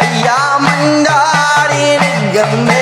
ஐயா மங்காரி நெஞ்சமே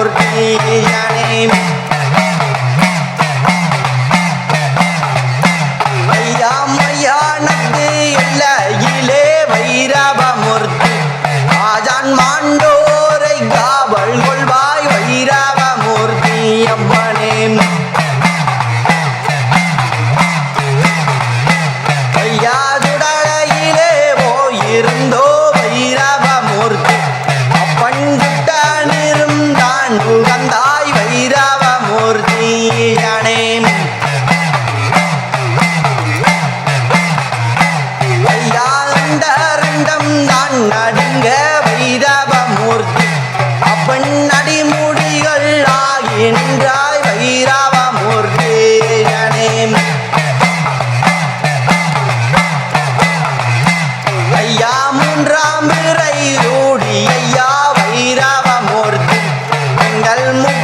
வீரவமூர்த்தியனே ஐயா மயானத்து எல்லையிலே வைரவமூர்த்தி ஆஜான் மாண்டோ தாமிரையூடி ஐயா வைரவமூர்த்தி. எங்கள் முக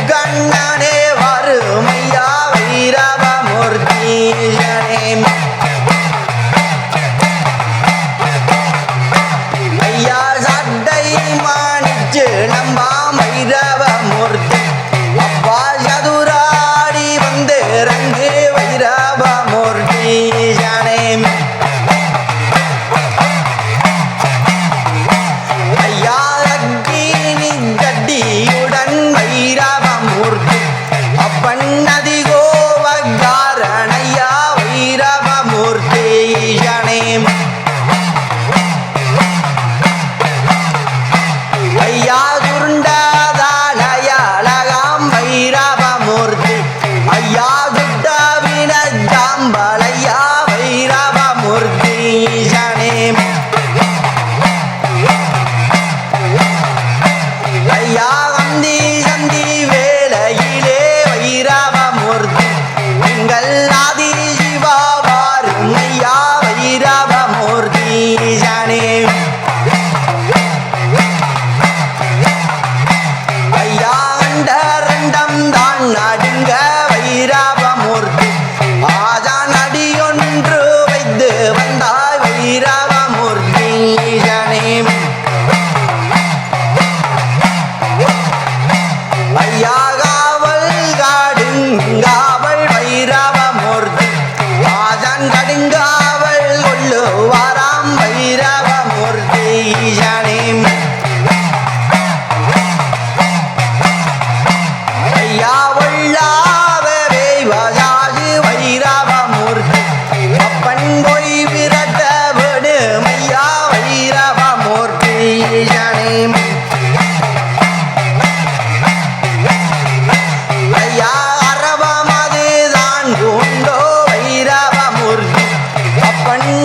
morning.